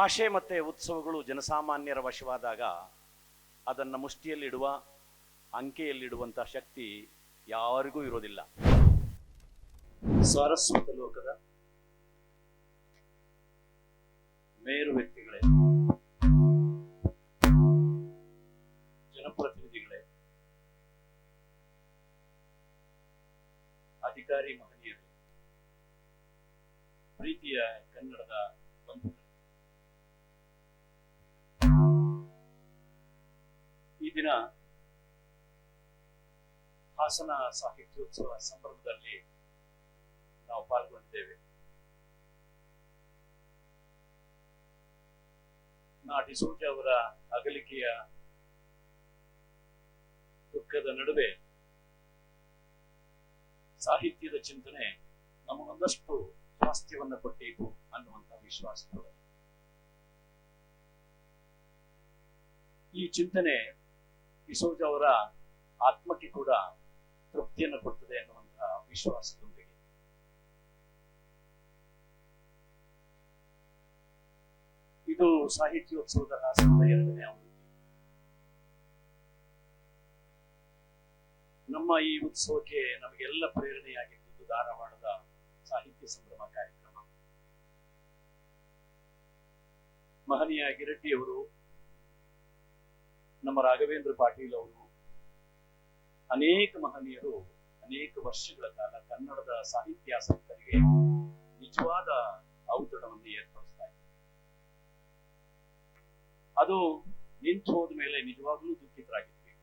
ಭಾಷೆ ಮತ್ತು ಉತ್ಸವಗಳು ಜನಸಾಮಾನ್ಯರ ವಶವಾದಾಗ ಅದನ್ನು ಮುಷ್ಟಿಯಲ್ಲಿಡುವ ಅಂಕೆಯಲ್ಲಿಡುವಂಥ ಶಕ್ತಿ ಯಾರಿಗೂ ಇರೋದಿಲ್ಲ. ಸಾರಸ್ವತ ಲೋಕದ ಮೇರು ವ್ಯಕ್ತಿಗಳೇ, ಜನಪ್ರತಿನಿಧಿಗಳೇ, ಅಧಿಕಾರಿ ಮಹನೀಯರು, ಪ್ರೀತಿಯ ಕನ್ನಡದ ಹಾಸನ ಸಾಹಿತ್ಯೋತ್ಸವ ಸಂಭ್ರಮದಲ್ಲಿ ನಾವು ಪಾಲ್ಗೊಂಡಿದ್ದೇವೆ. ನಾಟಿ ಸೂಜ ಅವರ ಅಗಲಿಕೆಯ ದುಃಖದ ನಡುವೆ ಸಾಹಿತ್ಯದ ಚಿಂತನೆ ನಮಗೊಂದಷ್ಟು ಸ್ವಾಸ್ಥ್ಯವನ್ನು ಕೊಟ್ಟಿತು ಅನ್ನುವಂಥ ವಿಶ್ವಾಸ ಈ ಚಿಂತನೆ ಡಿಸೋಜ ಅವರ ಆತ್ಮಕ್ಕೆ ಕೂಡ ತೃಪ್ತಿಯನ್ನು ಕೊಡ್ತದೆ ಅನ್ನುವಂತಹ ವಿಶ್ವಾಸದೊಂದಿಗೆ. ಇದು ಸಾಹಿತ್ಯೋತ್ಸವದ ಹಾಸನದ ಎರಡನೇ ನಮ್ಮ ಈ ಉತ್ಸವಕ್ಕೆ ನಮಗೆಲ್ಲ ಪ್ರೇರಣೆಯಾಗಿದ್ದು ಧಾರವಾಡದ ಸಾಹಿತ್ಯ ಸಂಭ್ರಮ ಕಾರ್ಯಕ್ರಮ. ಮಹನೀಯ ಗಿರಡ್ಡಿಯವರು ನಮ್ಮ ರಾಘವೇಂದ್ರ ಪಾಟೀಲ್ ಅವರು ಅನೇಕ ಮಹನೀಯರು, ಅನೇಕ ವರ್ಷಗಳ ಕಾಲ ಕನ್ನಡದ ಸಾಹಿತ್ಯಾಸಕ್ತರಿಗೆ ನಿಜವಾದ ಔತಣವನ್ನು ಏರ್ಪಡಿಸ್ತಾ ಅದು ನಿಂತು ಹೋದ ಮೇಲೆ ನಿಜವಾಗ್ಲೂ ದುಃಖಿತರಾಗಿದ್ವಿ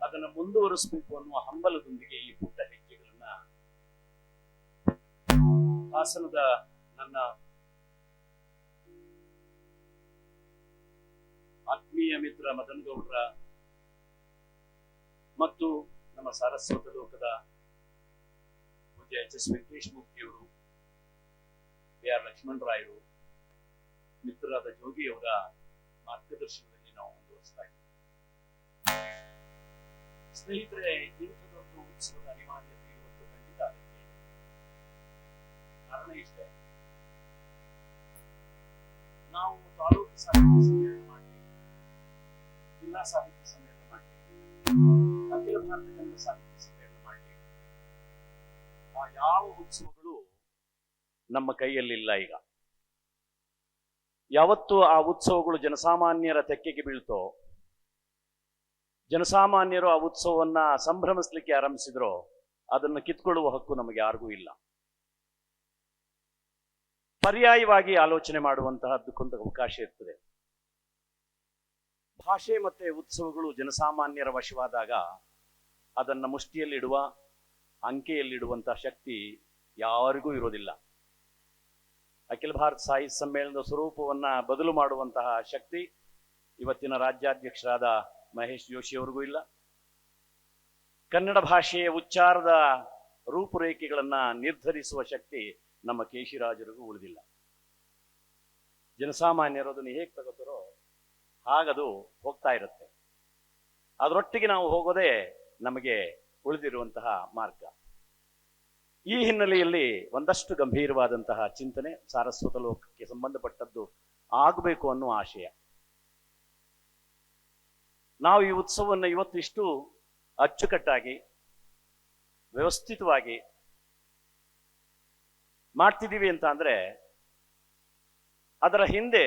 ಅದನ್ನು ಮುಂದುವರಿಸಬೇಕು ಅನ್ನುವ ಹಂಬಲದೊಂದಿಗೆ ಈ ಪುಟ್ಟ ಹೆಜ್ಜೆಗಳನ್ನ ಹಾಸನದ ನನ್ನ ಆತ್ಮೀಯ ಮಿತ್ರ ಮದನ್ ಗೌಡ್ರ ಮತ್ತು ನಮ್ಮ ಸಾರಸ್ವತ ಲೋಕದ ಎಚ್ ಎಸ್ ವೆಂಕಟೇಶ್ ಮೂರ್ತಿಯವರು ಬಿ ಆರ್ ಲಕ್ಷ್ಮಣ್ ರಾಯರು, ಮಿತ್ರರಾದ ಜೋಗಿಯವರ ಮಾರ್ಗದರ್ಶನದಲ್ಲಿ ನಾವು ಮುಂದುವರಿಸ್ತಾ ಇದ್ದೀವಿ ಸ್ನೇಹಿತರೆ ಇಂಥದೊಂದು ಉತ್ಸವದ ಅನಿವಾರ್ಯತೆ ಇವತ್ತು ಖಂಡಿತ ಅದಕ್ಕೆ ಕಾರಣ ಇಷ್ಟೇ. ನಾವು ತಾಲೂಕು ಸಾಹಿತ್ಯ ಸಾಹಿತ್ಯ ಸಮ್ಮೇಳನ ಮಾಡಲಿ ಅಖಿಲ ಭಾರತ ಕನ್ನಡ ಸಾಹಿತ್ಯ ಸಮ್ಮೇಳನ ಮಾಡಲಿ ಆ ಯಾವ ಉತ್ಸವಗಳು ನಮ್ಮ ಕೈಯಲ್ಲಿಲ್ಲ ಈಗ. ಯಾವತ್ತು ಆ ಉತ್ಸವಗಳು ಜನಸಾಮಾನ್ಯರ ತೆಕ್ಕೆಗೆ ಬೀಳ್ತೋ, ಜನಸಾಮಾನ್ಯರು ಆ ಉತ್ಸವವನ್ನ ಸಂಭ್ರಮಿಸ್ಲಿಕ್ಕೆ ಆರಂಭಿಸಿದ್ರೋ, ಅದನ್ನು ಕಿತ್ಕೊಳ್ಳುವ ಹಕ್ಕು ನಮಗೆ ಯಾರಿಗೂ ಇಲ್ಲ. ಪರ್ಯಾಯವಾಗಿ ಆಲೋಚನೆ ಮಾಡುವಂತಹದ್ದಕ್ಕೊಂದು ಅವಕಾಶ ಇರ್ತದೆ. ಭಾಷೆ ಮತ್ತೆ ಉತ್ಸವಗಳು ಜನಸಾಮಾನ್ಯರ ವಶವಾದಾಗ ಅದನ್ನು ಮುಷ್ಟಿಯಲ್ಲಿಡುವ ಅಂಕೆಯಲ್ಲಿಡುವಂಥ ಶಕ್ತಿ ಯಾರಿಗೂ ಇರೋದಿಲ್ಲ. ಅಖಿಲ ಭಾರತ ಸಾಹಿತ್ಯ ಸಮ್ಮೇಳನದ ಸ್ವರೂಪವನ್ನ ಬದಲು ಮಾಡುವಂತಹ ಶಕ್ತಿ ಇವತ್ತಿನ ರಾಜ್ಯಾಧ್ಯಕ್ಷರಾದ ಮಹೇಶ್ ಜೋಶಿ ಅವರಿಗೂ ಇಲ್ಲ. ಕನ್ನಡ ಭಾಷೆಯ ಉಚ್ಚಾರದ ರೂಪುರೇಖೆಗಳನ್ನು ನಿರ್ಧರಿಸುವ ಶಕ್ತಿ ನಮ್ಮ ಕೇಶಿರಾಜರಿಗೂ ಉಳಿದಿಲ್ಲ. ಜನಸಾಮಾನ್ಯರು ಅದನ್ನು ಹೇಗೆ ತಗೋತಾರೋ ಹಾಗದು ಹೋಗ್ತಾ ಇರುತ್ತೆ. ಅದರೊಟ್ಟಿಗೆ ನಾವು ಹೋಗೋದೇ ನಮಗೆ ಉಳಿದಿರುವಂತಹ ಮಾರ್ಗ. ಈ ಹಿನ್ನೆಲೆಯಲ್ಲಿ ಒಂದಷ್ಟು ಗಂಭೀರವಾದಂತಹ ಚಿಂತನೆ ಸಾರಸ್ವತ ಲೋಕಕ್ಕೆ ಸಂಬಂಧಪಟ್ಟದ್ದು ಆಗಬೇಕು ಅನ್ನೋ ಆಶಯ. ನಾವು ಈ ಉತ್ಸವವನ್ನು ಇವತ್ತು ಇಷ್ಟು ಅಚ್ಚುಕಟ್ಟಾಗಿ, ವ್ಯವಸ್ಥಿತವಾಗಿ ಮಾಡ್ತಿದ್ದೀವಿ ಅಂತ ಅಂದ್ರೆ ಅದರ ಹಿಂದೆ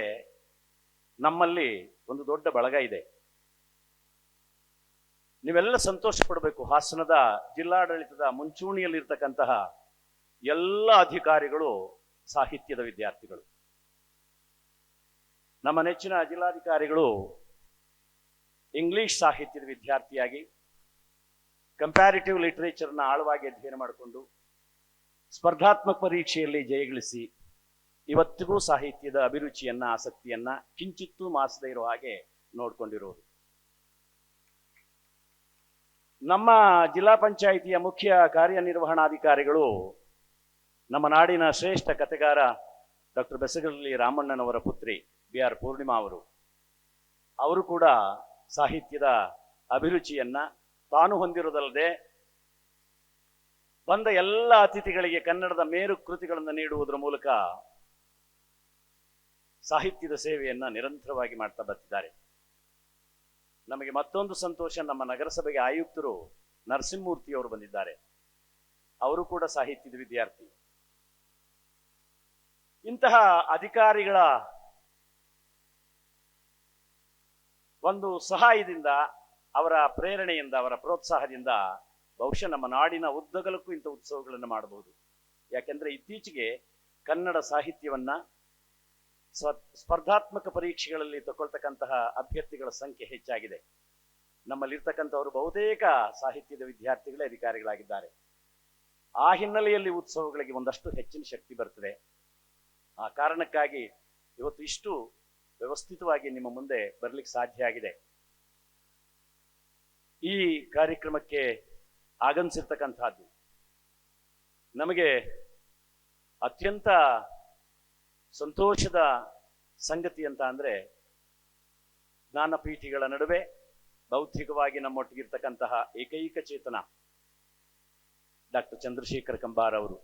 ನಮ್ಮಲ್ಲಿ ಒಂದು ದೊಡ್ಡ ಬಳಗ ಇದೆ. ನೀವೆಲ್ಲ ಸಂತೋಷ ಪಡಬೇಕು ಹಾಸನದ ಜಿಲ್ಲಾಡಳಿತದ ಮುಂಚೂಣಿಯಲ್ಲಿರ್ತಕ್ಕಂತಹ ಎಲ್ಲ ಅಧಿಕಾರಿಗಳು, ಸಾಹಿತ್ಯದ ವಿದ್ಯಾರ್ಥಿಗಳು. ನಮ್ಮ ನೆಚ್ಚಿನ ಜಿಲ್ಲಾಧಿಕಾರಿಗಳು ಇಂಗ್ಲಿಷ್ ಸಾಹಿತ್ಯದ ವಿದ್ಯಾರ್ಥಿಯಾಗಿ ಕಂಪ್ಯಾರಿಟಿವ್ ಲಿಟ್ರೇಚರ್ನ ಆಳವಾಗಿ ಅಧ್ಯಯನ ಮಾಡಿಕೊಂಡು, ಸ್ಪರ್ಧಾತ್ಮಕ ಪರೀಕ್ಷೆಯಲ್ಲಿ ಜಯಗಳಿಸಿ ಇವತ್ತಿಗೂ ಸಾಹಿತ್ಯದ ಅಭಿರುಚಿಯನ್ನ, ಆಸಕ್ತಿಯನ್ನ ಕಿಂಚಿತ್ತೂ ಮಾಸದೇ ಇರೋ ಹಾಗೆ ನೋಡ್ಕೊಂಡಿರೋದು. ನಮ್ಮ ಜಿಲ್ಲಾ ಪಂಚಾಯಿತಿಯ ಮುಖ್ಯ ಕಾರ್ಯನಿರ್ವಹಣಾಧಿಕಾರಿಗಳು, ನಮ್ಮ ನಾಡಿನ ಶ್ರೇಷ್ಠ ಕಥೆಗಾರ ಡಾಕ್ಟರ್ ಬೆಸಗಲ್ಲಿ ರಾಮಣ್ಣನವರ ಪುತ್ರಿ ಬಿ ಆರ್ ಪೂರ್ಣಿಮಾ ಅವರು. ಅವರು ಕೂಡ ಸಾಹಿತ್ಯದ ಅಭಿರುಚಿಯನ್ನ ತಾನು ಹೊಂದಿರುವುದಲ್ಲದೆ ಬಂದ ಎಲ್ಲ ಅತಿಥಿಗಳಿಗೆ ಕನ್ನಡದ ಮೇರು ಕೃತಿಗಳನ್ನು ನೀಡುವುದರ ಮೂಲಕ ಸಾಹಿತ್ಯದ ಸೇವೆಯನ್ನ ನಿರಂತರವಾಗಿ ಮಾಡ್ತಾ ಬರ್ತಿದ್ದಾರೆ. ನಮಗೆ ಮತ್ತೊಂದು ಸಂತೋಷ, ನಮ್ಮ ನಗರಸಭೆಗೆ ಆಯುಕ್ತರು ನರಸಿಂಹಮೂರ್ತಿಯವರು ಬಂದಿದ್ದಾರೆ. ಅವರು ಕೂಡ ಸಾಹಿತ್ಯದ ವಿದ್ಯಾರ್ಥಿ. ಇಂತಹ ಅಧಿಕಾರಿಗಳ ಒಂದು ಸಹಾಯದಿಂದ, ಅವರ ಪ್ರೇರಣೆಯಿಂದ, ಅವರ ಪ್ರೋತ್ಸಾಹದಿಂದ ಬಹುಶಃ ನಮ್ಮ ನಾಡಿನ ಉದ್ದಗಲಕ್ಕೂ ಇಂಥ ಉತ್ಸವಗಳನ್ನು ಮಾಡಬಹುದು. ಯಾಕೆಂದ್ರೆ ಇತ್ತೀಚೆಗೆ ಕನ್ನಡ ಸಾಹಿತ್ಯವನ್ನ ಸ್ಪರ್ಧಾತ್ಮಕ ಪರೀಕ್ಷೆಗಳಲ್ಲಿ ತಗೊಳ್ತಕ್ಕಂತಹ ಅಭ್ಯರ್ಥಿಗಳ ಸಂಖ್ಯೆ ಹೆಚ್ಚಾಗಿದೆ. ನಮ್ಮಲ್ಲಿರ್ತಕ್ಕಂಥವರು ಬಹುತೇಕ ಸಾಹಿತ್ಯದ ವಿದ್ಯಾರ್ಥಿಗಳೇ ಅಧಿಕಾರಿಗಳಾಗಿದ್ದಾರೆ. ಆ ಹಿನ್ನೆಲೆಯಲ್ಲಿ ಉತ್ಸವಗಳಿಗೆ ಒಂದಷ್ಟು ಹೆಚ್ಚಿನ ಶಕ್ತಿ ಬರ್ತದೆ. ಆ ಕಾರಣಕ್ಕಾಗಿ ಇವತ್ತು ಇಷ್ಟು ವ್ಯವಸ್ಥಿತವಾಗಿ ನಿಮ್ಮ ಮುಂದೆ ಬರಲಿಕ್ಕೆ ಸಾಧ್ಯ ಆಗಿದೆ. ಈ ಕಾರ್ಯಕ್ರಮಕ್ಕೆ ಆಗಮಿಸಿರ್ತಕ್ಕಂಥದ್ದು ನಮಗೆ ಅತ್ಯಂತ ಸಂತೋಷದ ಸಂಗತಿ ಅಂತ ಅಂದರೆ ಜ್ಞಾನಪೀಠಿಗಳ ನಡುವೆ ಬೌದ್ಧಿಕವಾಗಿ ನಮ್ಮೊಟ್ಟಿಗಿರ್ತಕ್ಕಂತಹ ಏಕೈಕ ಚೇತನ ಡಾಕ್ಟರ್ ಚಂದ್ರಶೇಖರ್ ಕಂಬಾರ್ ಅವರು.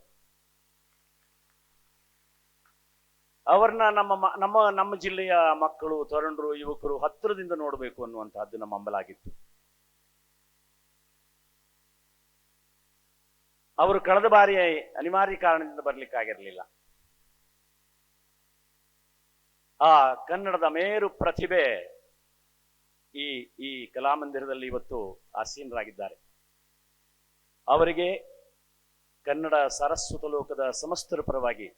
ಅವ್ರನ್ನ ನಮ್ಮ ನಮ್ಮ ನಮ್ಮ ಜಿಲ್ಲೆಯ ಮಕ್ಕಳು, ತರುಣರು, ಯುವಕರು ಹತ್ತಿರದಿಂದ ನೋಡಬೇಕು ಅನ್ನುವಂತಹದ್ದು ನಮ್ಮ ಹಂಬಲಾಗಿತ್ತು ಅವರು ಕಳೆದ ಬಾರಿ ಅನಿವಾರ್ಯ ಕಾರಣದಿಂದ ಬರ್ಲಿಕ್ಕಾಗಿರ್ಲಿಲ್ಲ. ಆ ಕನ್ನಡದ ಮೇರು ಪ್ರತಿಭೆ ಈ ಈ ಕಲಾಮಂದಿರದಲ್ಲಿ ಇವತ್ತು ಆಸೀನರಾಗಿದ್ದಾರೆ. ಅವರಿಗೆ ಕನ್ನಡ ಸರಸ್ವತ ಲೋಕದ ಸಮಸ್ತರ ಪರವಾಗಿ,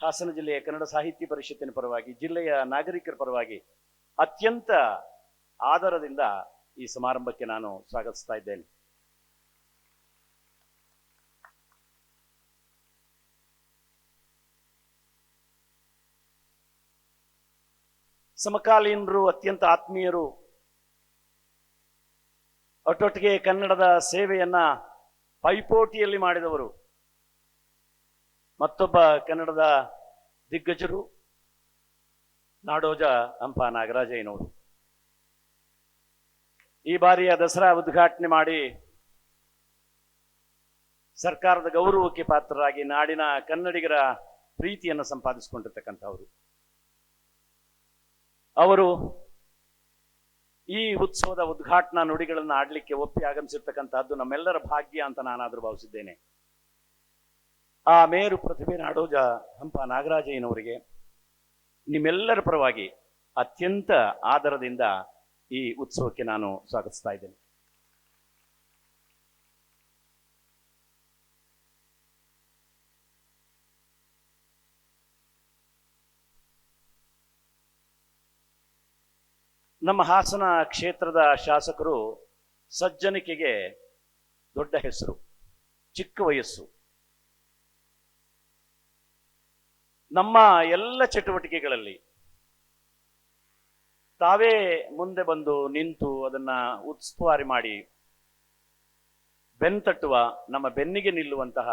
ಹಾಸನ ಜಿಲ್ಲೆಯ ಕನ್ನಡ ಸಾಹಿತ್ಯ ಪರಿಷತ್ತಿನ ಪರವಾಗಿ, ಜಿಲ್ಲೆಯ ನಾಗರಿಕರ ಪರವಾಗಿ ಅತ್ಯಂತ ಆದರದಿಂದ ಈ ಸಮಾರಂಭಕ್ಕೆ ನಾನು ಸ್ವಾಗತಿಸ್ತಾ ಇದ್ದೇನೆ. ಸಮಕಾಲೀನರು, ಅತ್ಯಂತ ಆತ್ಮೀಯರು, ಒಟ್ಟೊಟ್ಟಿಗೆ ಕನ್ನಡದ ಸೇವೆಯನ್ನ ಪೈಪೋಟಿಯಲ್ಲಿ ಮಾಡಿದವರು, ಮತ್ತೊಬ್ಬ ಕನ್ನಡದ ದಿಗ್ಗಜರು, ನಾಡೋಜ ಹಂಪ ನಾಗರಾಜಯ್ಯನವರು. ಈ ಬಾರಿಯ ದಸರಾ ಉದ್ಘಾಟನೆ ಮಾಡಿ ಸರ್ಕಾರದ ಗೌರವಕ್ಕೆ ಪಾತ್ರರಾಗಿ ನಾಡಿನ ಕನ್ನಡಿಗರ ಪ್ರೀತಿಯನ್ನು ಸಂಪಾದಿಸಿಕೊಂಡಿರ್ತಕ್ಕಂಥವರು. ಅವರು ಈ ಉತ್ಸವದ ಉದ್ಘಾಟನಾ ನುಡಿಗಳನ್ನು ಆಡ್ಲಿಕ್ಕೆ ಒಪ್ಪಿ ಆಗಮಿಸಿರ್ತಕ್ಕಂತಹದ್ದು ನಮ್ಮೆಲ್ಲರ ಭಾಗ್ಯ ಅಂತ ನಾನಾದರೂ ಭಾವಿಸಿದ್ದೇನೆ. ಆ ಮೇರು ಪ್ರತಿಭೆ ನಾಡೋಜ ಹಂಪ ನಾಗರಾಜಯ್ಯನವರಿಗೆ ನಿಮ್ಮೆಲ್ಲರ ಪರವಾಗಿ ಅತ್ಯಂತ ಆದರದಿಂದ ಈ ಉತ್ಸವಕ್ಕೆ ನಾನು ಸ್ವಾಗತಿಸ್ತಾ ಇದ್ದೇನೆ. ನಮ್ಮ ಹಾಸನ ಕ್ಷೇತ್ರದ ಶಾಸಕರು ಸಜ್ಜನಿಕೆಗೆ ದೊಡ್ಡ ಹೆಸರು, ಚಿಕ್ಕ ವಯಸ್ಸು. ನಮ್ಮ ಎಲ್ಲ ಚಟುವಟಿಕೆಗಳಲ್ಲಿ ತಾವೇ ಮುಂದೆ ಬಂದು ನಿಂತು ಅದನ್ನ ಉತ್ಸ್ವಾರಿ ಮಾಡಿ ಬೆನ್ ತಟ್ಟುವ ನಮ್ಮ ಬೆನ್ನಿಗೆ ನಿಲ್ಲುವಂತಹ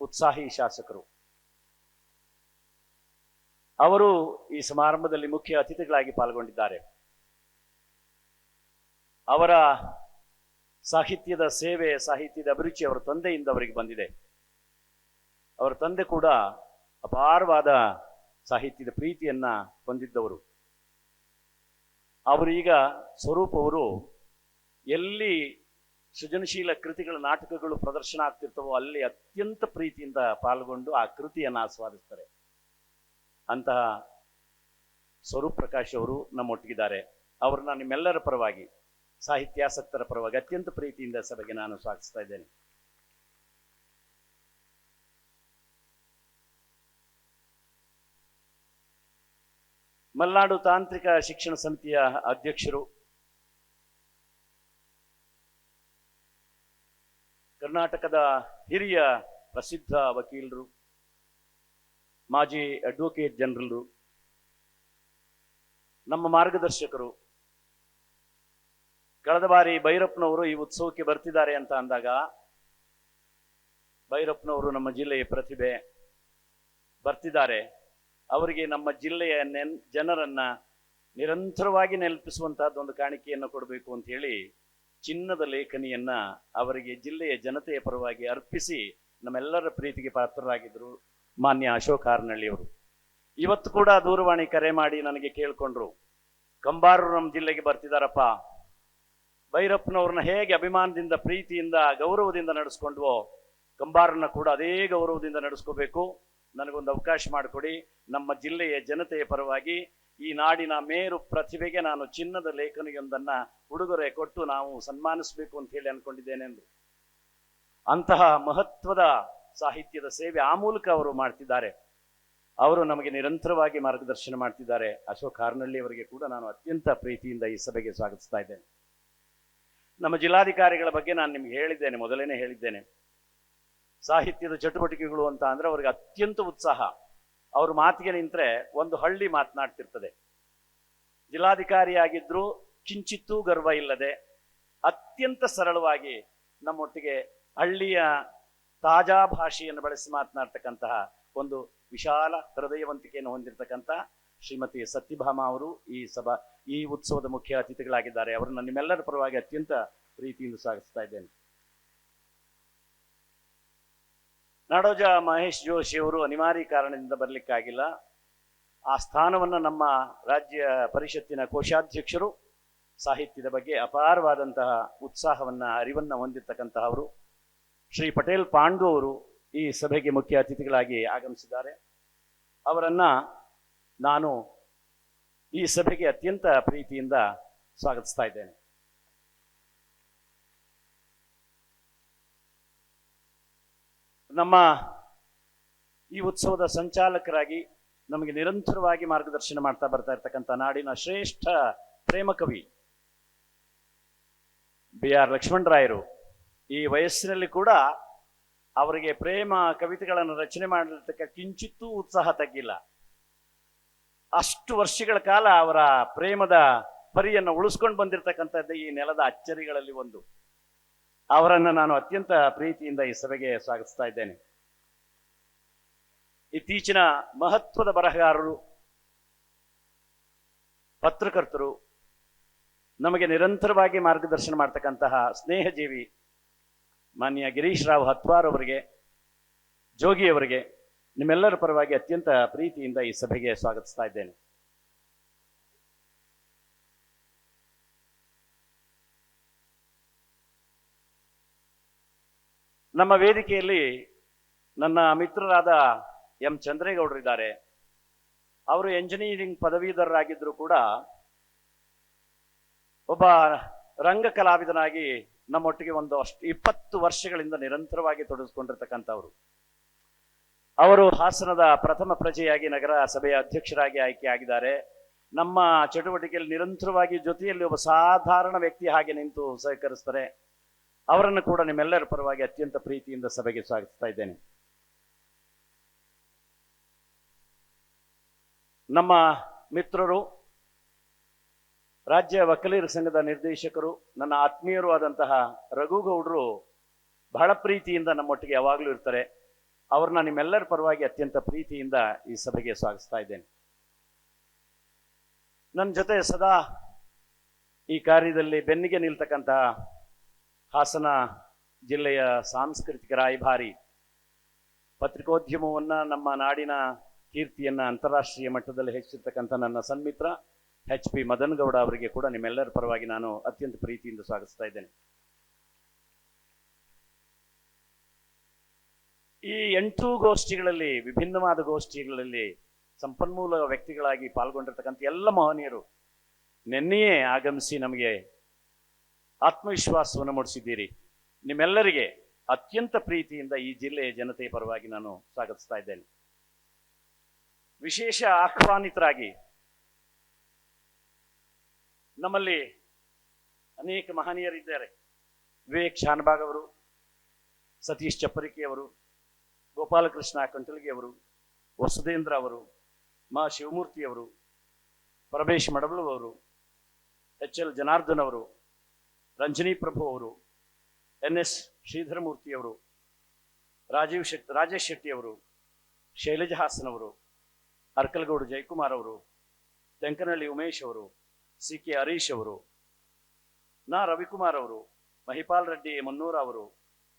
ಉತ್ಸಾಹಿ ಶಾಸಕರು. ಅವರು ಈ ಸಮಾರಂಭದಲ್ಲಿ ಮುಖ್ಯ ಅತಿಥಿಗಳಾಗಿ ಪಾಲ್ಗೊಂಡಿದ್ದಾರೆ. ಅವರ ಸಾಹಿತ್ಯದ ಸೇವೆ, ಸಾಹಿತ್ಯದ ಅಭಿರುಚಿ ಅವರ ತಂದೆಯಿಂದ ಅವರಿಗೆ ಬಂದಿದೆ. ಅವರ ತಂದೆ ಕೂಡ ಅಪಾರವಾದ ಸಾಹಿತ್ಯದ ಪ್ರೀತಿಯನ್ನ ಹೊಂದಿದ್ದವರು. ಅವರು ಈಗ ಸ್ವರೂಪ್ ಅವರು ಎಲ್ಲಿ ಸೃಜನಶೀಲ ಕೃತಿಗಳ ನಾಟಕಗಳು ಪ್ರದರ್ಶನ ಆಗ್ತಿರ್ತವೋ ಅಲ್ಲಿ ಅತ್ಯಂತ ಪ್ರೀತಿಯಿಂದ ಪಾಲ್ಗೊಂಡು ಆ ಕೃತಿಯನ್ನು ಆಸ್ವಾದಿಸ್ತಾರೆ. ಅಂತಹ ಸ್ವರೂಪ್ ಪ್ರಕಾಶ್ ಅವರು ನಮ್ಮೊಟ್ಟಿಗಿದ್ದಾರೆ. ಅವ್ರನ್ನ ನಿಮ್ಮೆಲ್ಲರ ಪರವಾಗಿ, ಸಾಹಿತ್ಯಾಸಕ್ತರ ಪರವಾಗಿ, ಅತ್ಯಂತ ಪ್ರೀತಿಯಿಂದ ಸಭೆಗೆ ನಾನು ಸ್ವಾಗತಿಸ್ತಾ ಇದ್ದೇನೆ. ಮಲ್ನಾಡು ತಾಂತ್ರಿಕ ಶಿಕ್ಷಣ ಸಮಿತಿಯ ಅಧ್ಯಕ್ಷರು ಕರ್ನಾಟಕದ ಹಿರಿಯ ಪ್ರಸಿದ್ಧ ವಕೀಲರು ಮಾಜಿ ಅಡ್ವೊಕೇಟ್ ಜನರಲ್ ನಮ್ಮ ಮಾರ್ಗದರ್ಶಕರು, ಕಳೆದ ಬಾರಿ ಭೈರಪ್ಪನವರು ಈ ಉತ್ಸವಕ್ಕೆ ಬರ್ತಿದ್ದಾರೆ ಅಂತ ಅಂದಾಗ ಭೈರಪ್ಪನವರು ನಮ್ಮ ಜಿಲ್ಲೆಯ ಪ್ರತಿಭೆ ಬರ್ತಿದ್ದಾರೆ. ಅವರಿಗೆ ನಮ್ಮ ಜಿಲ್ಲೆಯ ನೆನ್, ಜನರನ್ನ ನಿರಂತರವಾಗಿ ನೆನಪಿಸುವಂತಹದ್ದು ಒಂದು ಕಾಣಿಕೆಯನ್ನು ಕೊಡಬೇಕು ಅಂತ ಹೇಳಿ ಚಿನ್ನದ ಲೇಖನಿಯನ್ನ ಅವರಿಗೆ ಜಿಲ್ಲೆಯ ಜನತೆಯ ಪರವಾಗಿ ಅರ್ಪಿಸಿ ನಮ್ಮೆಲ್ಲರ ಪ್ರೀತಿಗೆ ಪಾತ್ರರಾಗಿದ್ದರು ಮಾನ್ಯ ಅಶೋಕ್ ಅವರು ಇವತ್ತು ಕೂಡ ದೂರವಾಣಿ ಕರೆ ಮಾಡಿ ನನಗೆ ಕೇಳ್ಕೊಂಡ್ರು. ಕಂಬಾರರು ನಮ್ಮ ಜಿಲ್ಲೆಗೆ ಬರ್ತಿದಾರಪ್ಪ. ಭೈರಪ್ಪನವ್ರನ್ನ ಹೇಗೆ ಅಭಿಮಾನದಿಂದ, ಪ್ರೀತಿಯಿಂದ, ಗೌರವದಿಂದ ನಡೆಸ್ಕೊಂಡ್ವೋ, ಕಂಬಾರನ್ನ ಕೂಡ ಅದೇ ಗೌರವದಿಂದ ನಡೆಸ್ಕೋಬೇಕು. ನನಗೊಂದು ಅವಕಾಶ ಮಾಡಿಕೊಡಿ. ನಮ್ಮ ಜಿಲ್ಲೆಯ ಜನತೆಯ ಪರವಾಗಿ ಈ ನಾಡಿನ ಮೇರು ಪ್ರತಿಭೆಗೆ ನಾನು ಚಿನ್ನದ ಲೇಖನಿಯೊಂದನ್ನ ಉಡುಗೊರೆ ಕೊಟ್ಟು ನಾವು ಸನ್ಮಾನಿಸಬೇಕು ಅಂತ ಹೇಳಿ ಅನ್ಕೊಂಡಿದ್ದೇನೆ ಎಂದು ಅಂತಹ ಮಹತ್ವದ ಸಾಹಿತ್ಯದ ಸೇವೆ ಆ ಮೂಲಕ ಅವರು ಮಾಡ್ತಿದ್ದಾರೆ. ಅವರು ನಮಗೆ ನಿರಂತರವಾಗಿ ಮಾರ್ಗದರ್ಶನ ಮಾಡ್ತಿದ್ದಾರೆ. ಅಶೋಕ್ ಹಾರ್ನಳ್ಳಿ ಅವರಿಗೆ ಕೂಡ ನಾನು ಅತ್ಯಂತ ಪ್ರೀತಿಯಿಂದ ಈ ಸಭೆಗೆ ಸ್ವಾಗತಿಸ್ತಾ ಇದ್ದೇನೆ. ನಮ್ಮ ಜಿಲ್ಲಾಧಿಕಾರಿಗಳ ಬಗ್ಗೆ ನಾನು ನಿಮ್ಗೆ ಹೇಳಿದ್ದೇನೆ, ಮೊದಲೇನೆ ಹೇಳಿದ್ದೇನೆ. ಸಾಹಿತ್ಯದ ಚಟುವಟಿಕೆಗಳು ಅಂತ ಅಂದ್ರೆ ಅವ್ರಿಗೆ ಅತ್ಯಂತ ಉತ್ಸಾಹ. ಅವ್ರ ಮಾತಿಗೆ ನಿಂತ್ರೆ ಒಂದು ಹಳ್ಳಿ ಮಾತನಾಡ್ತಿರ್ತದೆ. ಜಿಲ್ಲಾಧಿಕಾರಿಯಾಗಿದ್ರು ಕಿಂಚಿತ್ತೂ ಗರ್ವ ಇಲ್ಲದೆ ಅತ್ಯಂತ ಸರಳವಾಗಿ ನಮ್ಮೊಟ್ಟಿಗೆ ಹಳ್ಳಿಯ ತಾಜಾ ಭಾಷೆಯನ್ನು ಬಳಸಿ ಮಾತನಾಡ್ತಕ್ಕಂತಹ ಒಂದು ವಿಶಾಲ ಹೃದಯವಂತಿಕೆಯನ್ನು ಹೊಂದಿರತಕ್ಕಂಥ ಶ್ರೀಮತಿ ಸತ್ಯಭಾಮ ಅವರು ಈ ಸಭಾ, ಈ ಉತ್ಸವದ ಮುಖ್ಯ ಅತಿಥಿಗಳಾಗಿದ್ದಾರೆ. ಅವರನ್ನು ನಿಮ್ಮೆಲ್ಲರ ಪರವಾಗಿ ಅತ್ಯಂತ ಪ್ರೀತಿಯಿಂದ ಸಾಗಿಸ್ತಾ ಇದ್ದೇನೆ. ನಾಡೋಜ ಮಹೇಶ್ ಜೋಶಿ ಅವರು ಅನಿವಾರ್ಯ ಕಾರಣದಿಂದ ಬರಲಿಕ್ಕಾಗಿಲ್ಲ. ಆ ಸ್ಥಾನವನ್ನು ನಮ್ಮ ರಾಜ್ಯ ಪರಿಷತ್ತಿನ ಕೋಶಾಧ್ಯಕ್ಷರು, ಸಾಹಿತ್ಯದ ಬಗ್ಗೆ ಅಪಾರವಾದಂತಹ ಉತ್ಸಾಹವನ್ನ, ಅರಿವನ್ನ ಹೊಂದಿರತಕ್ಕಂತಹವರು ಶ್ರೀ ಪಟೇಲ್ ಪಾಂಡು ಅವರು ಈ ಸಭೆಗೆ ಮುಖ್ಯ ಅತಿಥಿಗಳಾಗಿ ಆಗಮಿಸಿದ್ದಾರೆ. ಅವರನ್ನ ನಾನು ಈ ಸಭೆಗೆ ಅತ್ಯಂತ ಪ್ರೀತಿಯಿಂದ ಸ್ವಾಗತಿಸ್ತಾ ಇದ್ದೇನೆ. ನಮ್ಮ ಈ ಉತ್ಸವದ ಸಂಚಾಲಕರಾಗಿ ನಮಗೆ ನಿರಂತರವಾಗಿ ಮಾರ್ಗದರ್ಶನ ಮಾಡ್ತಾ ಬರ್ತಾ ಇರ್ತಕ್ಕಂಥ ನಾಡಿನ ಶ್ರೇಷ್ಠ ಪ್ರೇಮ ಕವಿ ಬಿ ಆರ್ ಲಕ್ಷ್ಮಣರಾಯರು ಈ ವಯಸ್ಸಿನಲ್ಲಿ ಕೂಡ ಅವರಿಗೆ ಪ್ರೇಮ ಕವಿತೆಗಳನ್ನು ರಚನೆ ಮಾಡಿರ್ತಕ್ಕ ಕಿಂಚಿತ್ತೂ ಉತ್ಸಾಹ ತಗ್ಗಿಲ್ಲ. ಅಷ್ಟು ವರ್ಷಗಳ ಕಾಲ ಅವರ ಪ್ರೇಮದ ಪರಿಯನ್ನು ಉಳಿಸ್ಕೊಂಡು ಬಂದಿರತಕ್ಕಂಥದ್ದು ಈ ನೆಲದ ಅಚ್ಚರಿಗಳಲ್ಲಿ ಒಂದು. ಅವರನ್ನು ನಾನು ಅತ್ಯಂತ ಪ್ರೀತಿಯಿಂದ ಈ ಸಭೆಗೆ ಸ್ವಾಗತಿಸ್ತಾ ಇದ್ದೇನೆ. ಇತ್ತೀಚಿನ ಮಹತ್ವದ ಬರಹಗಾರರು, ಪತ್ರಕರ್ತರು, ನಮಗೆ ನಿರಂತರವಾಗಿ ಮಾರ್ಗದರ್ಶನ ಮಾಡ್ತಕ್ಕಂತಹ ಸ್ನೇಹಜೀವಿ ಮಾನ್ಯ ಗಿರೀಶ್ ರಾವ್ ಹತ್ವಾರ್ ಅವರಿಗೆ, ಜೋಗಿ ಅವರಿಗೆ, ನಿಮ್ಮೆಲ್ಲರ ಪರವಾಗಿ ಅತ್ಯಂತ ಪ್ರೀತಿಯಿಂದ ಈ ಸಭೆಗೆ ಸ್ವಾಗತಿಸ್ತಾ ಇದ್ದೇನೆ. ನಮ್ಮ ವೇದಿಕೆಯಲ್ಲಿ ನನ್ನ ಮಿತ್ರರಾದ ಎಂ ಚಂದ್ರೇಗೌಡರಿದ್ದಾರೆ ಅವರು ಎಂಜಿನಿಯರಿಂಗ್ ಪದವೀಧರರಾಗಿದ್ದರೂ ಕೂಡ ಒಬ್ಬ ರಂಗ ಕಲಾವಿದನಾಗಿ ನಮ್ಮೊಟ್ಟಿಗೆ ಒಂದು ಅಷ್ಟು ಇಪ್ಪತ್ತು ವರ್ಷಗಳಿಂದ ನಿರಂತರವಾಗಿ ತೊಡಗಿಸ್ಕೊಂಡಿರ್ತಕ್ಕಂಥವ್ರು. ಅವರು ಹಾಸನದ ಪ್ರಥಮ ಪ್ರಜೆಯಾಗಿ ನಗರ ಸಭೆಯ ಅಧ್ಯಕ್ಷರಾಗಿ ಆಯ್ಕೆ ಆಗಿದ್ದಾರೆ. ನಮ್ಮ ಚಟುವಟಿಕೆಯಲ್ಲಿ ನಿರಂತರವಾಗಿ ಜೊತೆಯಲ್ಲಿ ಒಬ್ಬ ಸಾಧಾರಣ ವ್ಯಕ್ತಿ ಹಾಗೆ ನಿಂತು ಸಹಕರಿಸ್ತಾರೆ. ಅವರನ್ನು ಕೂಡ ನಿಮ್ಮೆಲ್ಲರ ಪರವಾಗಿ ಅತ್ಯಂತ ಪ್ರೀತಿಯಿಂದ ಸಭೆಗೆ ಸ್ವಾಗತಿಸ್ತಾ ಇದ್ದೇನೆ. ನಮ್ಮ ಮಿತ್ರರು ರಾಜ್ಯ ವಕೀಲರ ಸಂಘದ ನಿರ್ದೇಶಕರು, ನನ್ನ ಆತ್ಮೀಯರು ಆದಂತಹ ರಘುಗೌಡರು ಬಹಳ ಪ್ರೀತಿಯಿಂದ ನಮ್ಮೊಟ್ಟಿಗೆ ಯಾವಾಗಲೂ ಇರ್ತಾರೆ. ಅವ್ರನ್ನ ನಿಮ್ಮೆಲ್ಲರ ಪರವಾಗಿ ಅತ್ಯಂತ ಪ್ರೀತಿಯಿಂದ ಈ ಸಭೆಗೆ ಸ್ವಾಗತಿಸ್ತಾ ಇದ್ದೇನೆ. ನನ್ನ ಜೊತೆ ಸದಾ ಈ ಕಾರ್ಯದಲ್ಲಿ ಬೆನ್ನಿಗೆ ನಿಲ್ತಕ್ಕಂತಹ ಹಾಸನ ಜಿಲ್ಲೆಯ ಸಾಂಸ್ಕೃತಿಕ ರಾಯಭಾರಿ ಪತ್ರಿಕೋದ್ಯಮವನ್ನ ನಮ್ಮ ನಾಡಿನ ಕೀರ್ತಿಯನ್ನ ಅಂತಾರಾಷ್ಟ್ರೀಯ ಮಟ್ಟದಲ್ಲಿ ಹೆಚ್ಚಿರ್ತಕ್ಕಂಥ ನನ್ನ ಸನ್ಮಿತ್ರ. ಎಚ್ ಪಿ ಮದನ್ ಗೌಡ ಅವರಿಗೆ ಕೂಡ ನಿಮ್ಮೆಲ್ಲರ ಪರವಾಗಿ ನಾನು ಅತ್ಯಂತ ಪ್ರೀತಿಯಿಂದ ಸ್ವಾಗತಿಸ್ತಾ ಇದ್ದೇನೆ. ಈ ಎಂಟು ಗೋಷ್ಠಿಗಳಲ್ಲಿ, ವಿಭಿನ್ನವಾದ ಗೋಷ್ಠಿಗಳಲ್ಲಿ ಸಂಪನ್ಮೂಲ ವ್ಯಕ್ತಿಗಳಾಗಿ ಪಾಲ್ಗೊಂಡಿರ್ತಕ್ಕಂಥ ಎಲ್ಲ ಮಹನೀಯರು ನಿನ್ನೆಯೇ ಆಗಮಿಸಿ ನಮಗೆ ಆತ್ಮವಿಶ್ವಾಸವನ್ನು ಮೂಡಿಸಿದ್ದೀರಿ. ನಿಮ್ಮೆಲ್ಲರಿಗೆ ಅತ್ಯಂತ ಪ್ರೀತಿಯಿಂದ ಈ ಜಿಲ್ಲೆಯ ಜನತೆಯ ಪರವಾಗಿ ನಾನು ಸ್ವಾಗತಿಸ್ತಾ ಇದ್ದೇನೆ. ವಿಶೇಷ ಆಹ್ವಾನಿತರಾಗಿ ನಮ್ಮಲ್ಲಿ ಅನೇಕ ಮಹನೀಯರಿದ್ದಾರೆ. ವಿವೇಕ್ ಶಾನ್ಭಾಗ್ ಅವರು ಸತೀಶ್ ಚಪ್ಪರಿಕೆ ಅವರು ಗೋಪಾಲಕೃಷ್ಣ ಕಂಟಲ್ಗಿ ಅವರು ವಸುಧೇಂದ್ರ ಅವರು, ಮಾ. ಶಿವಮೂರ್ತಿ ಅವರು ಪರಮೇಶ್ ಮಡಬಳು ಅವರು, ಎಚ್. ಎಲ್. ಜನಾರ್ದನ್ ಅವರು, ರಂಜನಿ ಪ್ರಭು ಅವರು, ಎನ್. ಎಸ್. ಶ್ರೀಧರಮೂರ್ತಿ ಅವರು, ರಾಜೀವ್ ಶೆಟ್, ರಾಜೇಶ್ ಶೆಟ್ಟಿ ಅವರು, ಶೈಲಜಾ ಹಾಸನ್ ಅವರು, ಅರ್ಕಲ್ಗೌಡ ಜಯಕುಮಾರ್ ಅವರು, ತೆಂಕನಹಳ್ಳಿ ಉಮೇಶ್ ಅವರು ಸಿ ಕೆ ಹರೀಶ್ ಅವರು, ನಾ. ರವಿಕುಮಾರ್ ಅವರು, ಮಹಿಪಾಲ್ ರೆಡ್ಡಿ, ಮನ್ನೂರ್ ಅವರು,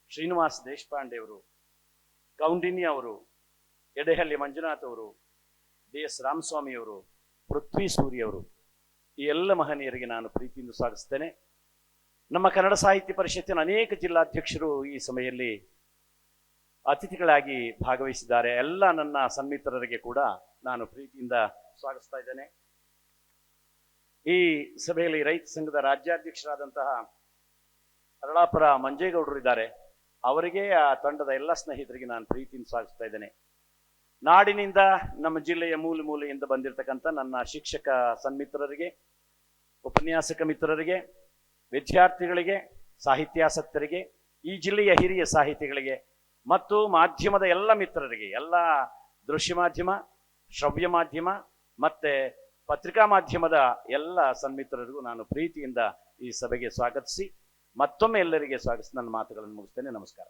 ಶ್ರೀನಿವಾಸ್ ದೇಶಪಾಂಡೆ ಅವರು ಕೌಂಡಿನಿ ಅವರು, ಎಡೆಹಳ್ಳಿ ಮಂಜುನಾಥ್ ಅವರು ಡಿ ಎಸ್ ರಾಮಸ್ವಾಮಿ ಅವರು, ಪೃಥ್ವಿ ಸೂರಿ ಅವರು. ಈ ಎಲ್ಲ ಮಹನೀಯರಿಗೆ ನಾನು ಪ್ರೀತಿಯಿಂದ ಸ್ವಾಗತಿಸ್ತೇನೆ. ನಮ್ಮ ಕನ್ನಡ ಸಾಹಿತ್ಯ ಪರಿಷತ್ತಿನ ಅನೇಕ ಜಿಲ್ಲಾಧ್ಯಕ್ಷರು ಈ ಸಮಯದಲ್ಲಿ ಅತಿಥಿಗಳಾಗಿ ಭಾಗವಹಿಸಿದ್ದಾರೆ. ಎಲ್ಲ ನನ್ನ ಸನ್ಮಿತ್ರರಿಗೆ ಕೂಡ ನಾನು ಪ್ರೀತಿಯಿಂದ ಸ್ವಾಗತಿಸ್ತಾ ಇದ್ದೇನೆ. ಈ ಸಭೆಯಲ್ಲಿ ರೈತ ಸಂಘದ ರಾಜ್ಯಾಧ್ಯಕ್ಷರಾದಂತಹ ಅರಳಾಪುರ ಮಂಜೇಗೌಡರು ಇದ್ದಾರೆ. ಅವರಿಗೆ ಆ ತಂಡದ ಎಲ್ಲ ಸ್ನೇಹಿತರಿಗೆ ನಾನು ಪ್ರೀತಿಯನ್ನು ಸಾಗಿಸ್ತಾ ಇದ್ದೇನೆ. ನಾಡಿನಿಂದ ನಮ್ಮ ಜಿಲ್ಲೆಯ ಮೂಲೆ ಮೂಲೆಯಿಂದ ಬಂದಿರತಕ್ಕಂಥ ನನ್ನ ಶಿಕ್ಷಕ ಸನ್ಮಿತ್ರರಿಗೆ, ಉಪನ್ಯಾಸಕ ಮಿತ್ರರಿಗೆ, ವಿದ್ಯಾರ್ಥಿಗಳಿಗೆ, ಸಾಹಿತ್ಯಾಸಕ್ತರಿಗೆ, ಈ ಜಿಲ್ಲೆಯ ಹಿರಿಯ ಸಾಹಿತಿಗಳಿಗೆ ಮತ್ತು ಮಾಧ್ಯಮದ ಎಲ್ಲ ಮಿತ್ರರಿಗೆ, ಎಲ್ಲ ದೃಶ್ಯ ಮಾಧ್ಯಮ, ಶ್ರವ್ಯ ಮಾಧ್ಯಮ ಮತ್ತೆ ಪತ್ರಿಕಾ ಮಾಧ್ಯಮದ ಎಲ್ಲ ಸನ್ಮಿತ್ರರಿಗೂ ನಾನು ಪ್ರೀತಿಯಿಂದ ಈ ಸಭೆಗೆ ಸ್ವಾಗತಿಸಿ, ಮತ್ತೊಮ್ಮೆ ಎಲ್ಲರಿಗೆ ಸ್ವಾಗತಿಸಿ, ನನ್ನ ಮಾತುಗಳನ್ನು ಮುಗಿಸ್ತೇನೆ. ನಮಸ್ಕಾರ.